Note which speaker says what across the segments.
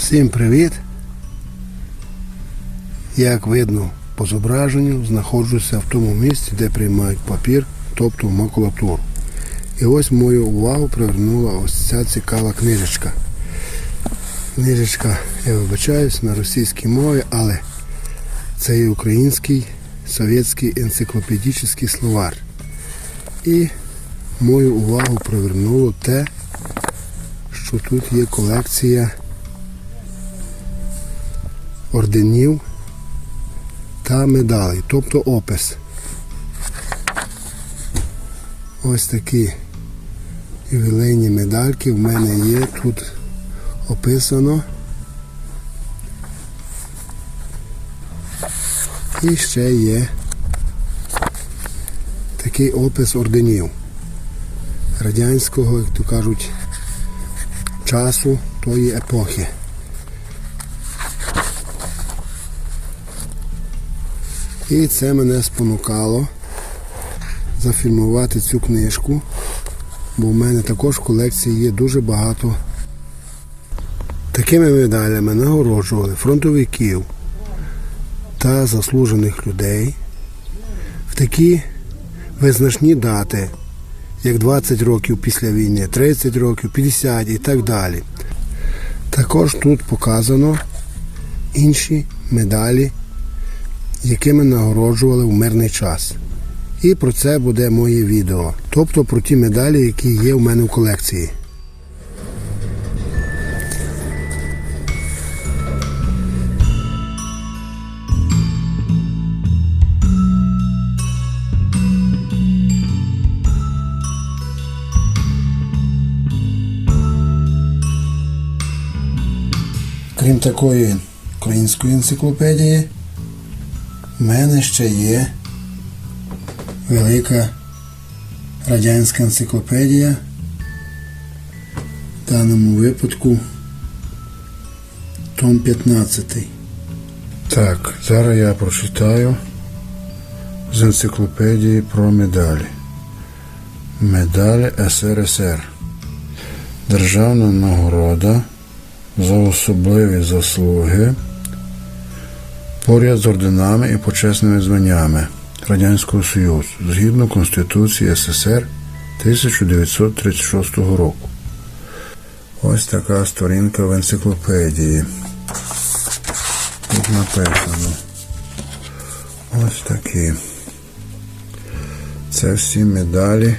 Speaker 1: Всім привіт! Як видно по зображенню, знаходжуся в тому місці, де приймають папір, тобто макулатуру. І ось мою увагу привернула ось ця цікава книжечка. Книжечка, я вибачаюсь, на російській мові, але це є український совєтський енциклопедичний словар. І мою увагу привернуло те, що тут є колекція орденів та медалей, тобто опис. Ось такі ювілейні медальки в мене є тут описано. І ще є такий опис орденів радянського, як то кажуть, часу тої епохи. І це мене спонукало зафільмувати цю книжку, бо в мене також в колекції є дуже багато. Такими медалями нагороджували фронтовиків та заслужених людей в такі визначні дати, як 20 років після війни, 30 років, 50 і так далі. Також тут показано інші медалі, якими нагороджували в мирний час. І про це буде моє відео. Тобто про ті медалі, які є в мене в колекції. Крім такої української енциклопедії, в мене ще є велика радянська енциклопедія. В даному випадку том 15. Так, зараз я прочитаю з енциклопедії про медалі. Медаль СРСР. Державна нагорода за особливі заслуги поряд з орденами і почесними званнями Радянського Союзу згідно Конституції СССР 1936 року. Ось така сторінка в енциклопедії. Тут написано. Ось такі. Це всі медалі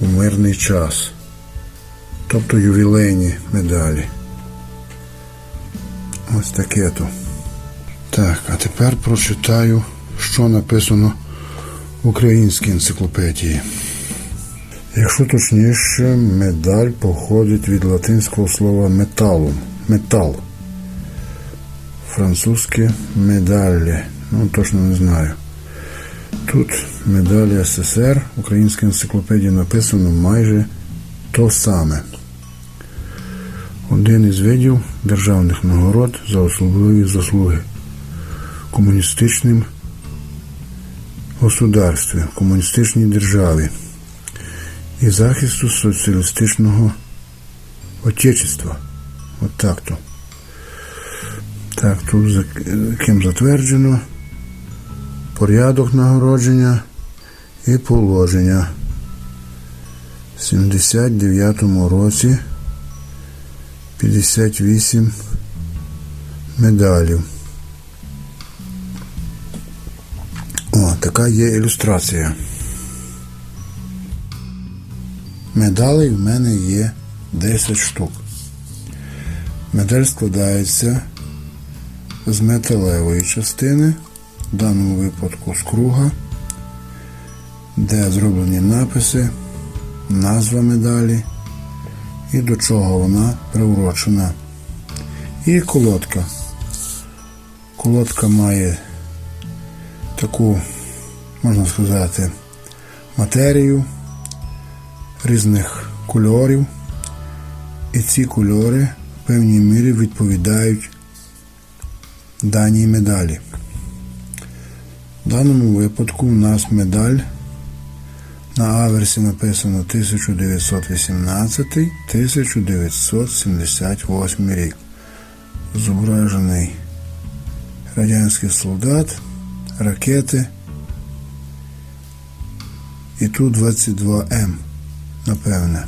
Speaker 1: у мирний час. Тобто ювілейні медалі. Ось таке то. Так, а тепер прочитаю, що написано в українській енциклопедії. Якщо точніше, медаль походить від латинського слова металум. Метал. Французьке медалі. Ну, точно не знаю. Тут медалі СССР, українській енциклопедії написано майже то саме один із видів державних нагород за особливі заслуги комуністичним государстві, комуністичній державі і захисту соціалістичного отечества. От так то. Так, тут за ким затверджено порядок нагородження і положення. В 79-му році 58 медалів. Така є ілюстрація. Медалей в мене є 10 штук. Медаль складається з металевої частини, в даному випадку з круга, де зроблені написи, назва медалі і до чого вона приурочена. І колодка. Колодка має таку, можна сказати, матерію різних кольорів. І ці кольори в певній мірі відповідають даній медалі. В даному випадку у нас медаль На аверсі написано 1918-1978 рік. зображений радянський солдат, ракети. І тут 22М, напевне.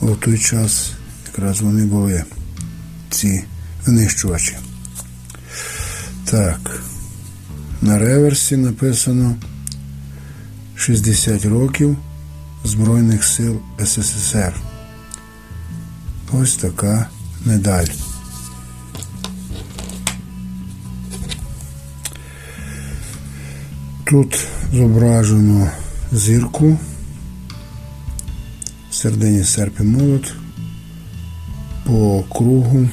Speaker 1: В той час якраз вони були, ці винищувачі. Так, на реверсі написано 60 років Збройних сил СССР. Ось така медаль. Тут зображено зірку, в середині серп і молот, по кругу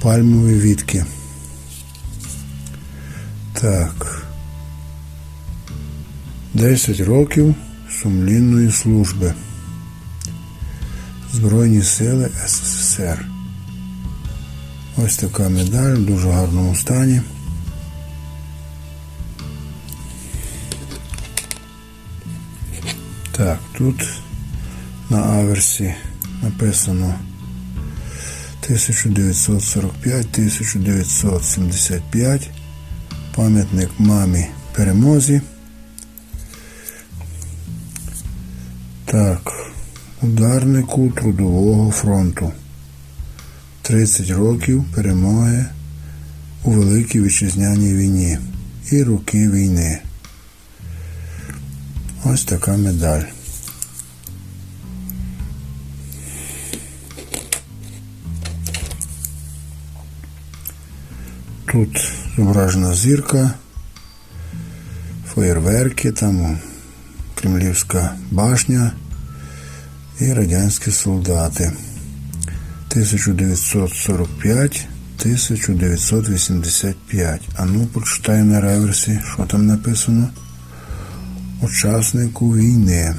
Speaker 1: пальмові вітки. Так. 10 років сумлінної служби. Збройні сили СССР. Ось така медаль в дуже гарному стані. Так, тут на аверсі написано 1945-1975. Пам'ятник мамі перемозі. Так, ударнику Трудового фронту. 30 років перемоги у Великій Вітчизняній війні і роки війни. Ось така медаль. Тут зображена зірка, феєрверки, там Кремлівська башня і радянські солдати. 1945-1985. А ну прочитаю на реверсі, що там написано. Учаснику війни.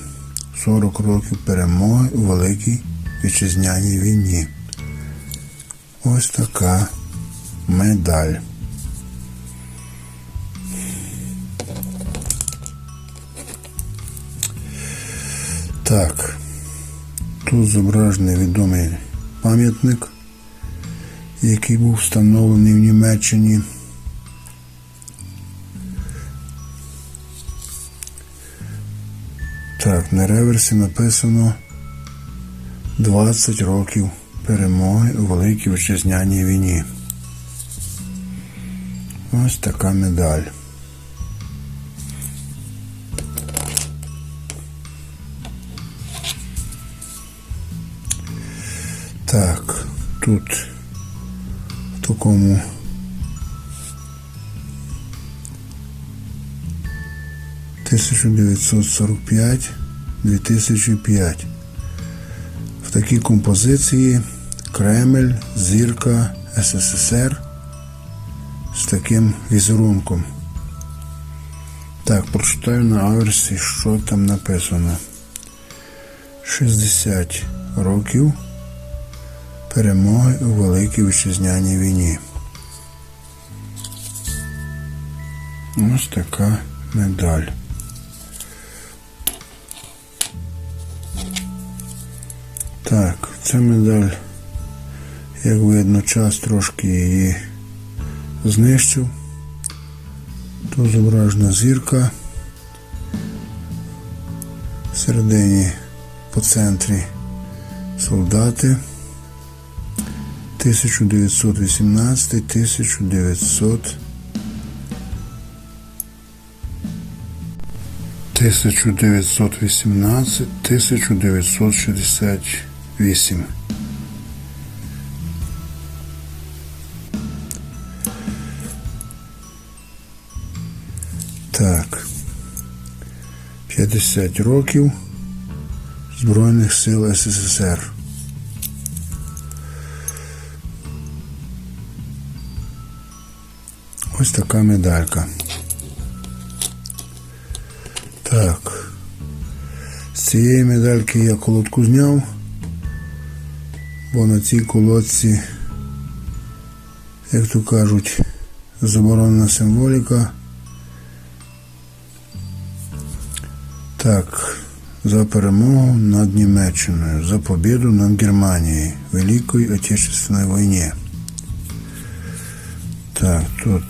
Speaker 1: 40 років перемоги у Великій Вітчизняній війні. Ось така медаль. Так, тут зображений відомий пам'ятник, який був встановлений в Німеччині. Так, на реверсі написано 20 років перемоги у Великій Вітчизняній війні. Ось така медаль. Так, тут в такому тисяча дев'ятсот сорок п'ять дві тисячі п'ять. В такій композиції Кремль, Зірка, СССР з таким візерунком. Так, прочитаю на аверсі, що там написано. 60 років перемоги у Великій Вітчизняній війні. Ось така медаль. Так, ця медаль, як видно, час трошки її знищив. Тут зображена зірка. Всередині по центрі солдати. 1918 1900 1918 1968 Так. 50 років Збройних сил СССР. Ось така медалька. Так. З цієї медальки я колодку зняв, бо на цій колодці, як то кажуть, заборонена символіка. Так, за перемогу над Німеччиною, за побіду над Германією в Великій Отечественній війні. Так, тут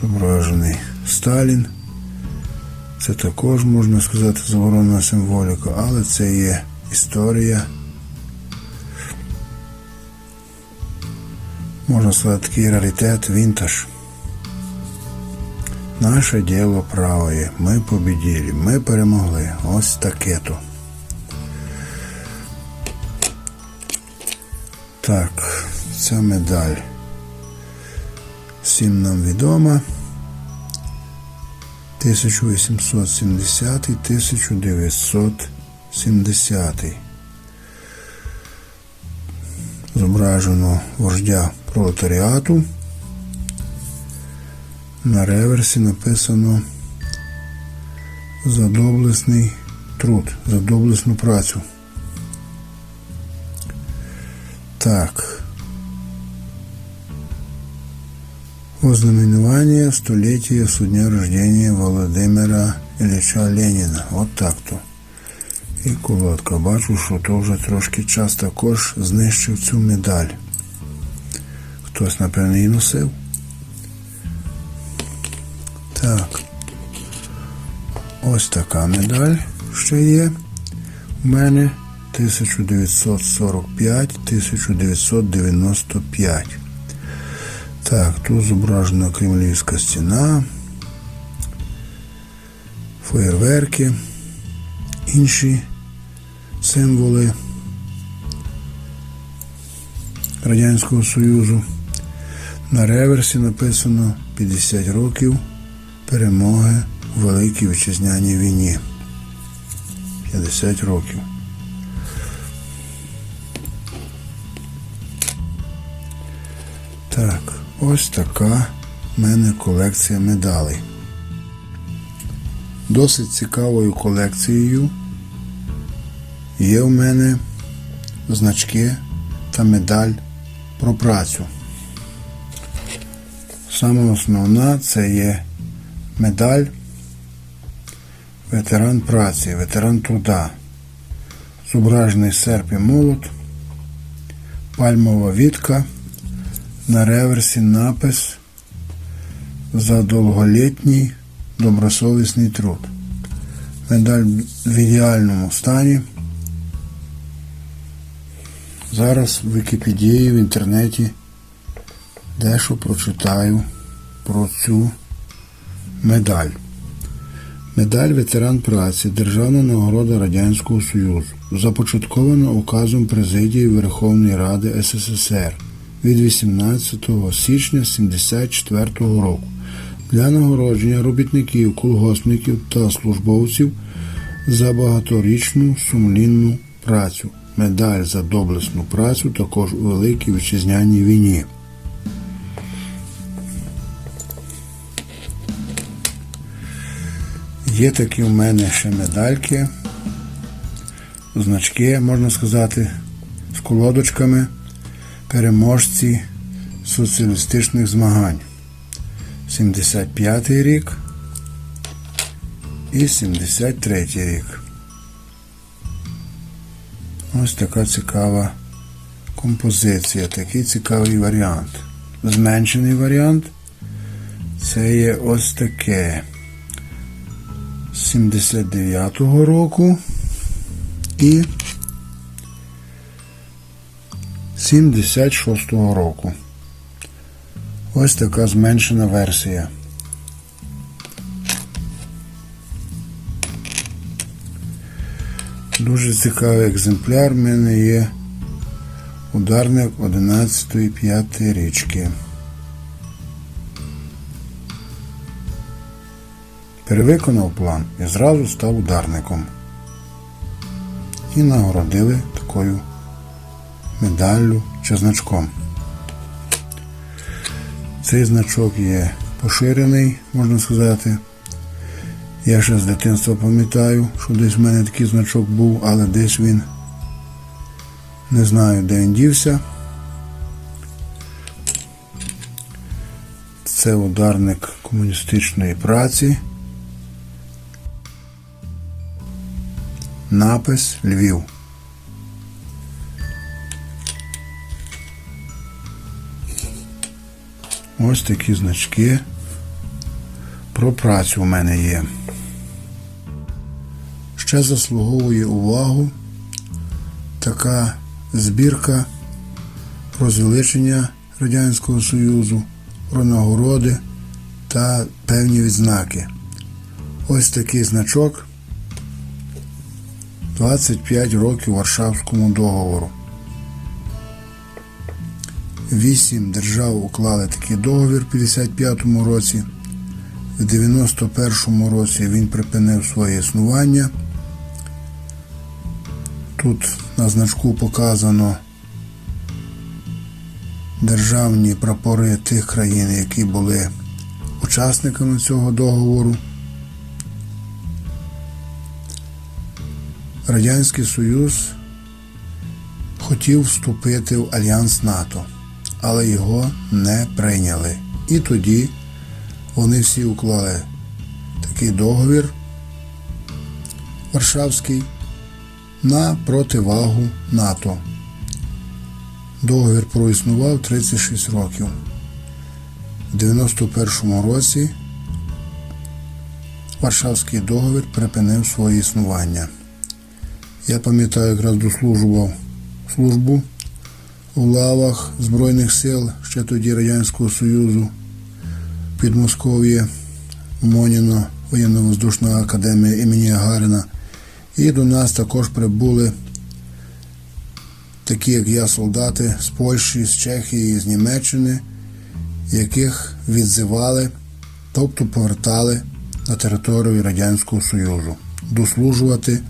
Speaker 1: зображений Сталін. Це також можна сказати заборонена символіка, але це є історія. Можна сказати, такий раритет, вінтаж. Наше діло правое. Ми побіділи, ми перемогли. Ось таке то. Так, ця медаль. Всім нам відома. 1870-1970. Зображено вождя пролетаріату. На реверсі написано за доблесний труд, за доблесну працю. Так. Ознаменование століття со дня рождения Володимира Ілліча Леніна. От так-то. І колодка. Бачу, що то вже трошки час також знищив цю медаль. Хтось, напевно, її носив. Так. Ось така медаль ще є. У мене 1945-1995. Так, тут зображена Кремлівська стіна, феєрверки, інші символи Радянського Союзу. На реверсі написано 50 років перемоги у Великій Вітчизняній війні. 50 років. Так, ось така в мене колекція медалей. Досить цікавою колекцією є в мене значки та медаль про працю. Саме основна це є медаль ветеран праці, ветеран труда. Зображений серп і молот, пальмова вітка. На реверсі напис за довголітній добросовісний труд. Медаль в ідеальному стані. Зараз в Вікіпедії в інтернеті дещо прочитаю про цю медаль. Медаль ветеран праці Державна нагорода Радянського Союзу. Започаткована указом Президії Верховної Ради СССР від 18 січня 1974 року для нагородження робітників, колгоспників та службовців за багаторічну сумлінну працю. Медаль за доблесну працю також у Великій Вітчизняній війні. Є такі в мене ще медальки, значки, можна сказати, з колодочками переможці соціалістичних змагань. 75 рік і 73 рік. Ось така цікава композиція, такий цікавий варіант. Зменшений варіант це є ось таке. 79-го року і 76-го року. Ось така зменшена версія. Дуже цікавий екземпляр в мене є ударник 11 5 річки. Перевиконав план і зразу став ударником. І нагородили такою медаллю чи значком. Цей значок є поширений, можна сказати. Я ще з дитинства пам'ятаю, що десь в мене такий значок був, але десь він не знаю, де він дівся. Це ударник комуністичної праці. Напис Львів. Ось такі значки. Про працю в мене є. Ще заслуговує увагу така збірка про звеличення Радянського Союзу, про нагороди та певні відзнаки. Ось такий значок 25 років Варшавському договору. Вісім держав уклали такий договір в 55-му році. В 91-му році він припинив своє існування. Тут на значку показано державні прапори тих країн, які були учасниками цього договору. Радянський Союз хотів вступити в Альянс НАТО, але його не прийняли. І тоді вони всі уклали такий договір Варшавський на противагу НАТО. Договір проіснував 36 років. У 91-му році Варшавський договір припинив своє існування. Я пам'ятаю, якраз дослужував службу у лавах Збройних сил ще тоді Радянського Союзу під Москов'я, Моніно, воєнно-воздушна академія імені Гагаріна. І до нас також прибули такі, як я, солдати з Польщі, з Чехії, з Німеччини, яких відзивали, тобто повертали на територію Радянського Союзу, дослужувати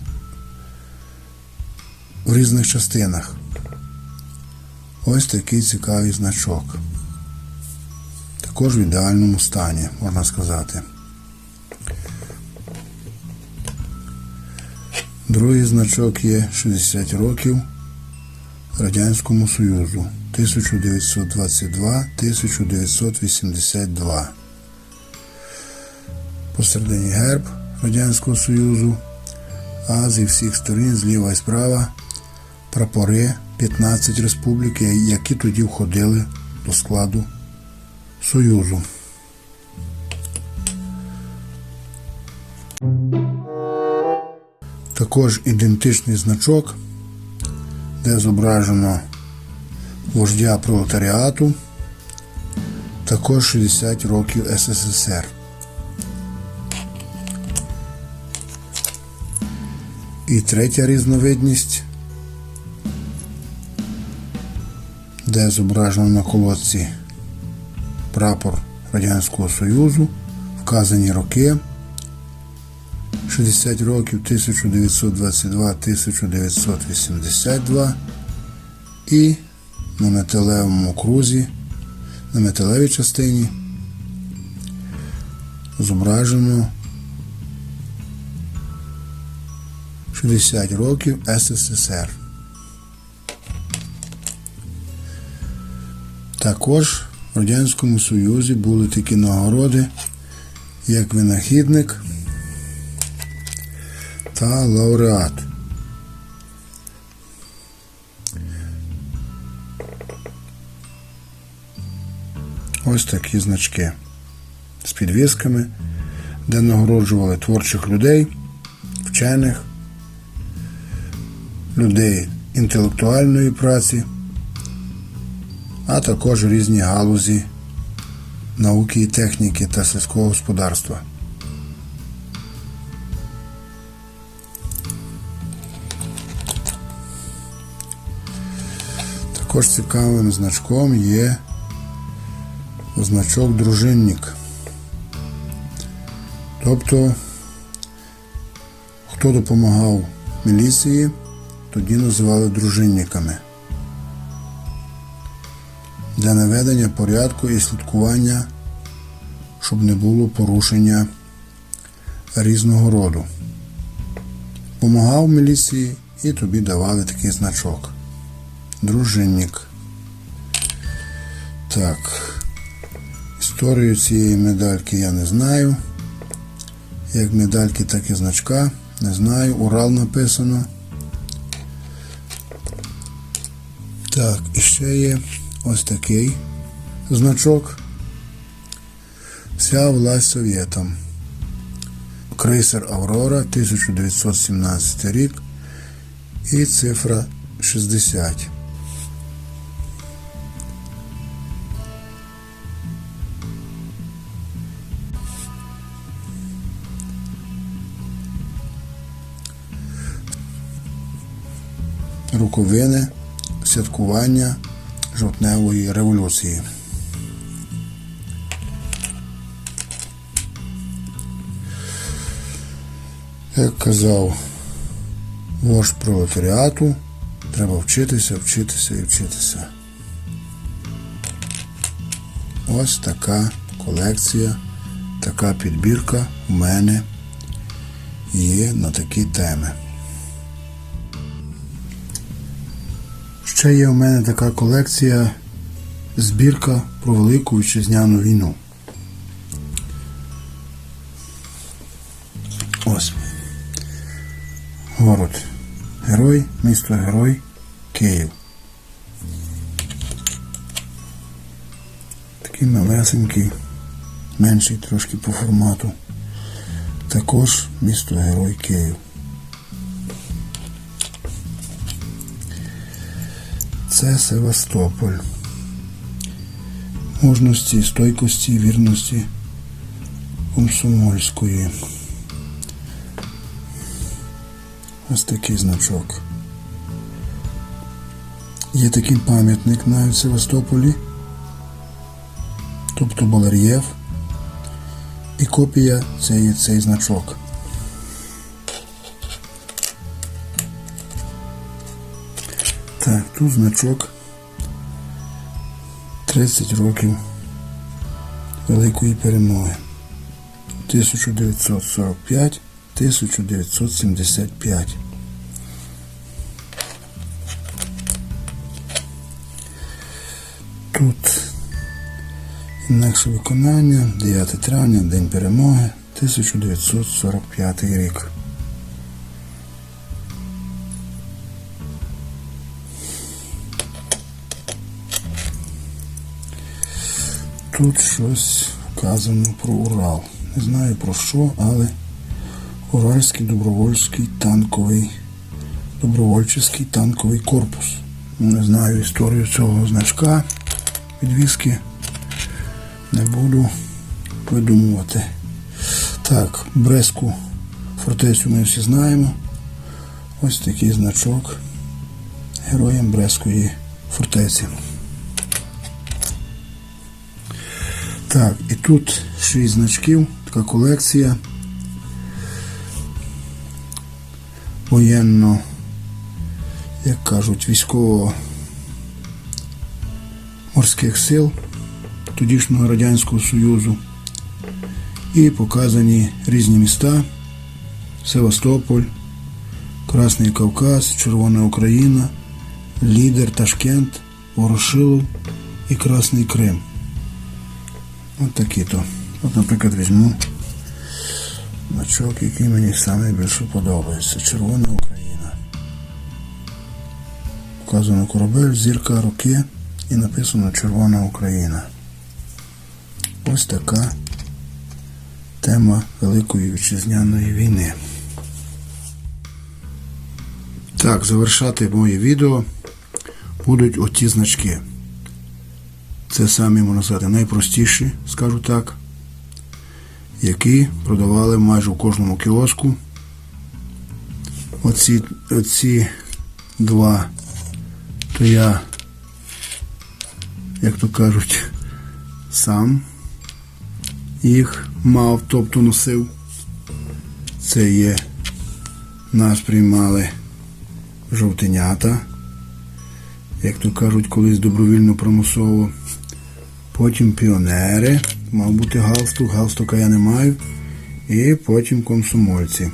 Speaker 1: в різних частинах. Ось такий цікавий значок. Також в ідеальному стані, можна сказати. Другий значок є 60 років Радянському Союзу 1922-1982. Посередині герб Радянського Союзу, а зі всіх сторін, зліва і справа, прапори 15 республік, які тоді входили до складу Союзу. Також ідентичний значок, де зображено вождя пролетаріату, також 60 років СССР. І третя різновидність, де зображено на колодці прапор Радянського Союзу, вказані роки. 60 років 1922-1982 і на металевому крузі, на металевій частині зображено 60 років СССР. Також в Радянському Союзі були такі нагороди, як винахідник та лауреат. Ось такі значки з підвісками, де нагороджували творчих людей, вчених, людей інтелектуальної праці, а також різні галузі науки і техніки та сільського господарства. Також цікавим значком є значок дружинник. Тобто, хто допомагав міліції, тоді називали дружинниками. Для наведення порядку і слідкування, щоб не було порушення різного роду. Помагав міліції і тобі давали такий значок. Дружинник. Так. Історію цієї медальки я не знаю. Як медальки, так і значка. Не знаю. Урал написано. Так, і ще є ось такий значок Вся власть совєтам. Крейсер Аврора 1917 рік і цифра 60. Роковини святкування жовтневої революції. Як казав вождь пролетаріату, треба вчитися, вчитися і вчитися. Ось така колекція, така підбірка в мене є на такі теми. Ще є в мене така колекція збірка про Велику Вітчизняну війну. Ось. Город. Герой, місто Герой, Київ. Такий малесенький, менший трошки по формату. Також місто Герой Київ. Це Севастополь. Мужності, стойкості, вірності комсомольської. Ось такий значок. Є такий пам'ятник навіть в Севастополі. Тобто балер'єф. І копія це є цей значок. Так, тут значок 30 років Великої перемоги. 1945-1975. Тут інакше виконання 9 травня, День перемоги, 1945 рік. Тут щось вказано про Урал. Не знаю про що, але Уральський добровольський танковий добровольчий танковий корпус. Не знаю історію цього значка підвіски. Не буду придумувати. Так, Брестську фортецю ми всі знаємо. Ось такий значок героям Брестської фортеці. Так, і тут шість значків, така колекція воєнно, як кажуть, військово-морських сил тодішнього Радянського Союзу. І показані різні міста Севастополь, Красний Кавказ, Червона Україна, Лідер, Ташкент, Ворошилов і Красний Крим. От такі то. От, наприклад, візьму значок, який мені найбільше подобається. Червона Україна. Вказано корабель, зірка руки і написано Червона Україна. Ось така тема Великої Вітчизняної війни. Так, завершати моє відео будуть оті значки. Це самі, можна сказати, найпростіші, скажу так, які продавали майже в кожному кіоску. Оці, оці два, то я, як то кажуть, сам їх мав, тобто носив. Це є, нас приймали жовтенята, як то кажуть, колись добровільно примусово. Потім піонери, мав бути галстук, галстука я не маю. І потім комсомольці.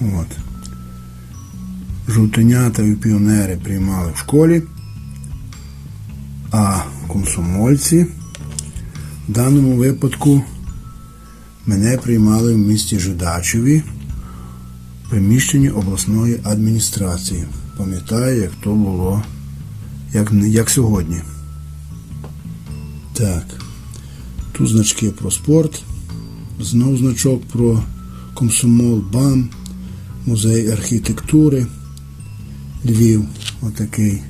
Speaker 1: От. Жовтенята і піонери приймали в школі, а комсомольці в даному випадку мене приймали в місті Жидачеві в приміщенні обласної адміністрації. Пам'ятаю, як то було, як, як сьогодні. Так. Тут значки про спорт, знов значок про комсомол БАМ, музей архітектури, Львів, отакий.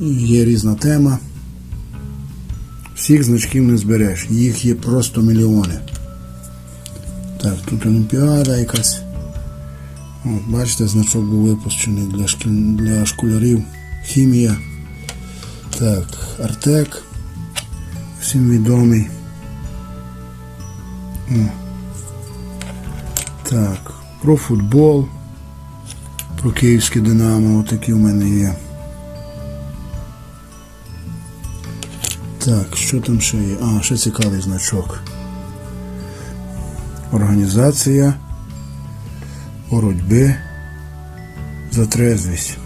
Speaker 1: Є різна тема. Всіх значків не збереш, їх є просто мільйони. Так, тут Олімпіада якась. От, бачите, значок був випущений для, шкіль... для школярів. Хімія. Так, Артек. Всім відомий. О. Так, про футбол. Про київське Динамо. Отакі в мене є. Так, що там ще є? А, ще цікавий значок. Організація боротьби за трезвість.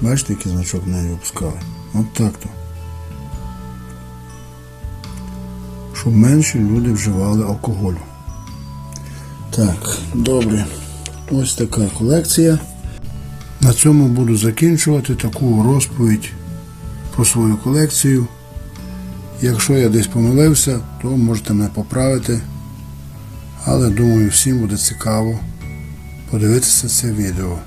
Speaker 1: Бачите, який значок в неї випускали? От так то. Щоб менше люди вживали алкоголю. Так, добре. Ось така колекція. На цьому буду закінчувати таку розповідь про свою колекцію. Якщо я десь помилився, то можете мене поправити. Але думаю, всім буде цікаво подивитися це відео.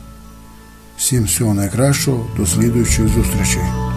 Speaker 1: Всім всього найкращого, до слідуючих зустрічей.